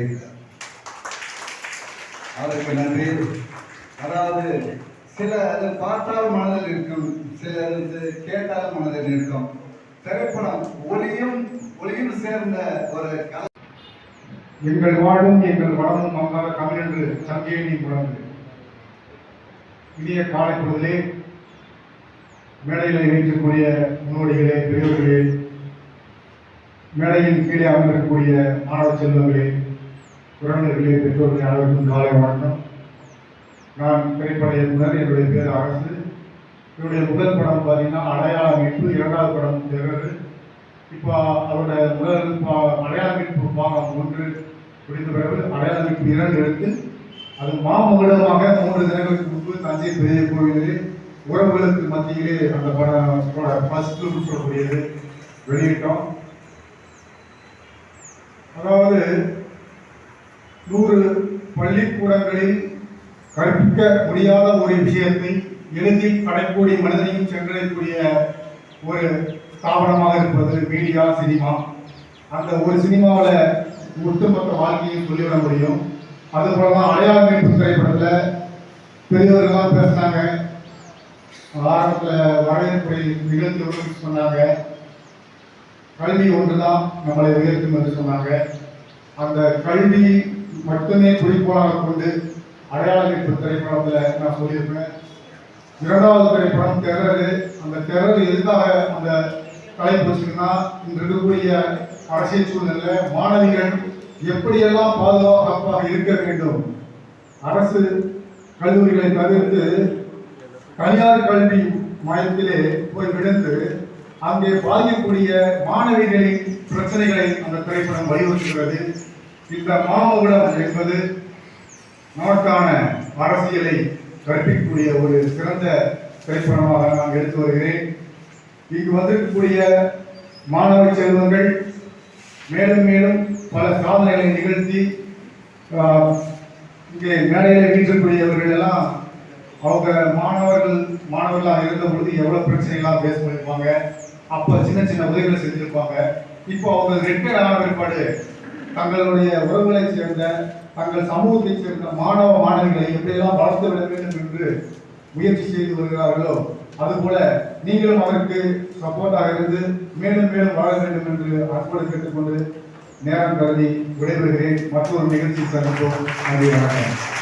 செய்கிறார் அதற்கு நன்றி. அதாவது சில அது பார்த்தால் மனதில் இருக்கும் சில அது கேட்டால் மனதில் இருக்கும். திரைப்படம் ஒளியும் ஒளியும் சேர்ந்த ஒரு எங்கள் வாழும் எங்கள் வளமும் மங்காத தமிழ் என்று சங்கியை நீ முழங்கு இனிய காலை பொழுதிலே மேடையில் இருக்கக்கூடிய முன்னோடிகளே பெரியவர்களே மேடையின் கீழே அமர்ந்திருக்கக்கூடிய மாணவ செல்வங்களே உறவினர்களே பெற்றோர்கள் அனைவருக்கும் காலை வணக்கம். நான் திரைப்பட இயக்குனர் என்னுடைய பேர் அரசு. என்னுடைய முதல் படம் பார்த்தீங்கன்னா அடையாள மீட்பு இரண்டாவது படம் திகழ் இப்போ அதோட முதல் பா- அடையாள மீட்பு பாகம் ஒன்று முடிந்த பிறகு அடையாள மீட்பு இரண்டு எடுத்து அது மாமங்கலமாக மூன்று தினங்களுக்கு முன்பு தஞ்சை பெரிய கோவிலிலே உறவுகளுக்கு மத்தியிலே அந்த படம் ஃபர்ஸ்ட் சொல்லக்கூடியது வெளியிட்டோம். அதாவது நூறு பள்ளிக்கூடங்களில் கற்பிக்க முடியாத ஒரு விஷயத்தை எளிதில் கடைக்கூடிய மனிதனையும் சென்றடையக்கூடிய ஒரு ஸ்தாபனமாக இருப்பது மீடியா சினிமா. அந்த ஒரு சினிமாவில் ஒட்டுமொத்த வாழ்க்கையை சொல்லிவிட முடியும். அதுபோல தான் அடையாள மீட்பு திரைப்படத்தில் பெரியவர்கள்லாம் பேசினாங்க. ஆரம்பத்தில் வரவேற்புரை நிகழ்ச்சி சொன்னாங்க. கல்வி ஒன்று தான் நம்மளை உயர்த்தும் என்று சொன்னாங்க. அந்த கல்வி மட்டுமே குறிக்கோளாக கொண்டு அடையாள மீட்பு திரைப்படத்தில் நான் சொல்லியிருப்பேன். இரண்டாவது திரைப்படம் டெரரு அந்த டெரர் எதுக்காக அந்த தலைப்பு வச்சுருக்குன்னா இன்று இருக்கக்கூடிய அரசியல் சூழ்நிலை மாணவிகள் எப்படியெல்லாம் பாதுகாப்பாக இருக்க வேண்டும்? அரசு கல்லூரிகளை தவிர்த்து தனியார் கல்வி மையத்திலே போய் விழுந்து அங்கே பாதிக்கக்கூடிய மாணவிகளின் பிரச்சனைகளை அந்த திரைப்படம் வலியுறுத்துகிறது. இந்த மாமகுடம் என்பது நமக்கான அரசியலை கற்பிக்கக்கூடிய ஒரு சிறந்த திரைப்படமாக நான் எடுத்து வருகிறேன். இங்கு வந்திருக்கக்கூடிய மாணவ செல்வங்கள் மேலும் மேலும் பல சாதனைகளை நிகழ்த்தி இங்கே மேடையில் வீட்டிற்குரியவர்கள் எல்லாம் அவங்க மாணவர்கள் மாணவர்களாக இருந்த பொழுது எவ்வளோ பிரச்சனைகள்லாம் பேச பண்ணியிருப்பாங்க. அப்போ சின்ன சின்ன உதவிகளை செஞ்சிருப்பாங்க. இப்போ அவங்க ரிட்டையர் ஆன பிற்பாடு தங்களுடைய உறவுகளை சேர்ந்த தங்கள் சமூகத்தை சேர்ந்த மாணவ மாணவிகளை எப்படியெல்லாம் வளர்த்து விட வேண்டும் என்று முயற்சி செய்து வருகிறார்களோ அதுபோல நீங்களும் அதற்கு சப்போர்ட்டாக இருந்து மேலும் மேலும் வாழ வேண்டும் என்று அன்போடு கேட்டுக்கொண்டு நேரம் கருதி விடைபெறுகிறேன். மற்றொரு நிகழ்ச்சி சந்திப்போம். நன்றி வணக்கம்.